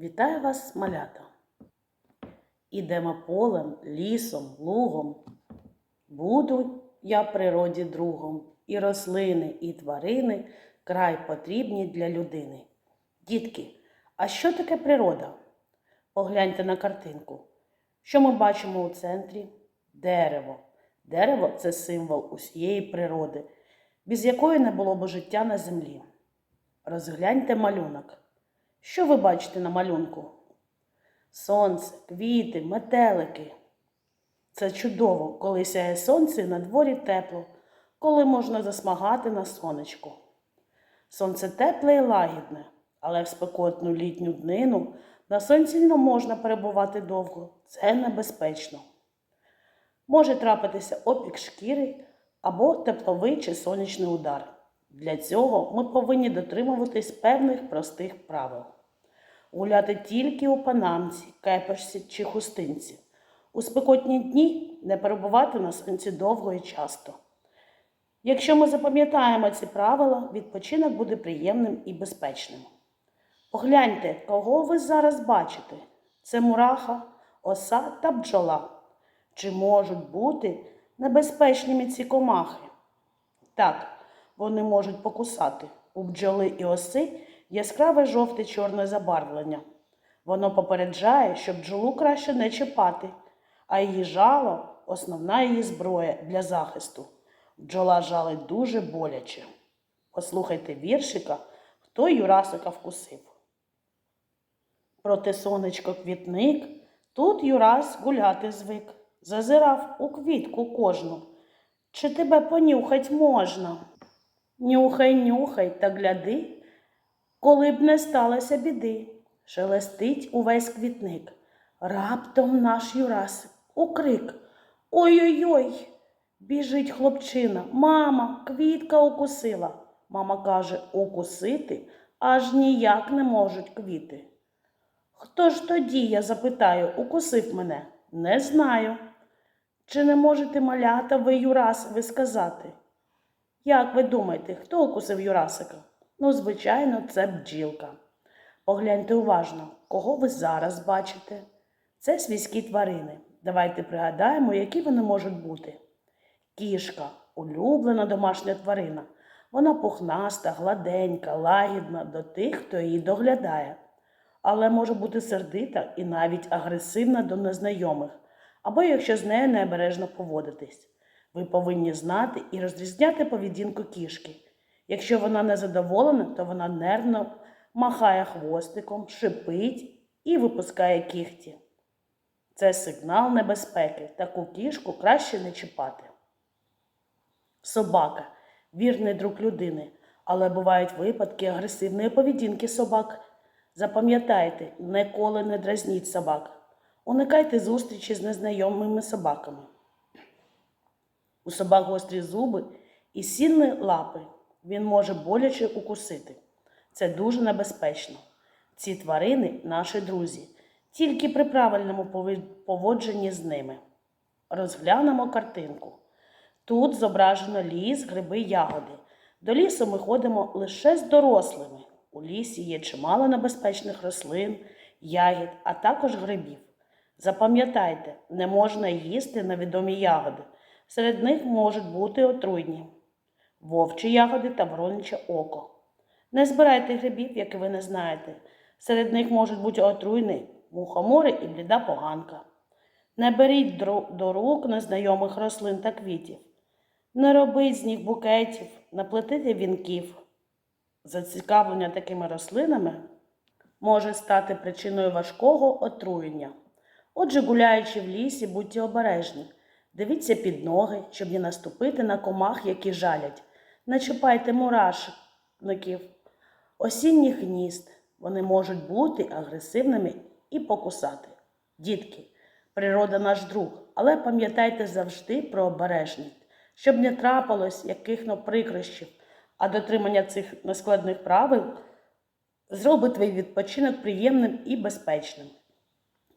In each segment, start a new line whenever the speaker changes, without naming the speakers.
Вітаю вас, малята! Ідемо полем, лісом, лугом. Буду я природі другом, і рослини, і тварини край потрібні для людини. Дітки, а що таке природа? Погляньте на картинку. Що ми бачимо у центрі? Дерево. Дерево це символ усієї природи, без якої не було б життя на землі. Розгляньте малюнок. Що ви бачите на малюнку? Сонце, квіти, метелики. Це чудово, коли сяє сонце і на дворі тепло, коли можна засмагати на сонечку. Сонце тепле і лагідне, але в спекотну літню днину на сонці не можна перебувати довго. Це небезпечно. Може трапитися опік шкіри або тепловий чи сонячний удар. Для цього ми повинні дотримуватись певних простих правил. Гуляти тільки у панамці, кепешці чи хустинці. У спекотні дні не перебувати на сонці довго і часто. Якщо ми запам'ятаємо ці правила, відпочинок буде приємним і безпечним. Погляньте, кого ви зараз бачите: це мураха, оса та бджола. Чи можуть бути небезпечними ці комахи? Так, вони можуть покусати. У бджоли і оси яскраве жовте чорне забарвлення. Воно попереджає, що бджолу краще не чіпати, а її жало основна її зброя для захисту. Бджола жалить дуже боляче. Послухайте віршика, хто Юрасика вкусив. Проте сонечко квітник, тут Юрас гуляти звик, зазирав у квітку кожну. Чи тебе понюхать можна? Нюхай, нюхай та гляди, коли б не сталося біди, шелестить увесь квітник. Раптом наш Юрасик укрик. Ой-ой-ой, біжить хлопчина. Мама, квітка укусила. Мама каже, укусити аж ніяк не можуть квіти. Хто ж тоді, я запитаю, укусив мене? Не знаю. Чи не можете малята ви Юрас ви сказати? Як ви думаєте, хто укусив Юрасика? Ну, звичайно, це бджілка. Погляньте уважно, кого ви зараз бачите. Це свійські тварини. Давайте пригадаємо, які вони можуть бути. Кішка улюблена домашня тварина. Вона пухнаста, гладенька, лагідна до тих, хто її доглядає, але може бути сердита і навіть агресивна до незнайомих, або якщо з нею необережно поводитись. Ви повинні знати і розрізняти поведінку кішки. Якщо вона не задоволена, то вона нервно махає хвостиком, шипить і випускає кігті. Це сигнал небезпеки. Таку кішку краще не чіпати. Собака вірний друг людини, але бувають випадки агресивної поведінки собак. Запам'ятайте, ніколи не дразніть собак. Уникайте зустрічі з незнайомими собаками. У собак гострі зуби і сильні лапи. Він може боляче укусити. Це дуже небезпечно. Ці тварини наші друзі, тільки при правильному поводженні з ними. Розглянемо картинку. Тут зображено ліс, гриби, ягоди. До лісу ми ходимо лише з дорослими. У лісі є чимало небезпечних рослин, ягід, а також грибів. Запам'ятайте, не можна їсти невідомі ягоди. Серед них можуть бути отруйні вовчі ягоди та вороняче око. Не збирайте грибів, які ви не знаєте. Серед них можуть бути отруйні мухомори і бліда поганка. Не беріть до рук незнайомих рослин та квітів. Не робіть з них букетів, не плетите вінків. Зацікавлення такими рослинами може стати причиною важкого отруєння. Отже, гуляючи в лісі, будьте обережні. Дивіться під ноги, щоб не наступити на комах, які жалять. Не чіпайте мурашників, осінніх гнізд. Вони можуть бути агресивними і покусати. Дітки, природа наш друг, але пам'ятайте завжди про обережність, щоб не трапилось яких-но прикрощів, а дотримання цих нескладних правил зробить твій відпочинок приємним і безпечним.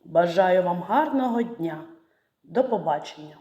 Бажаю вам гарного дня. До побачення!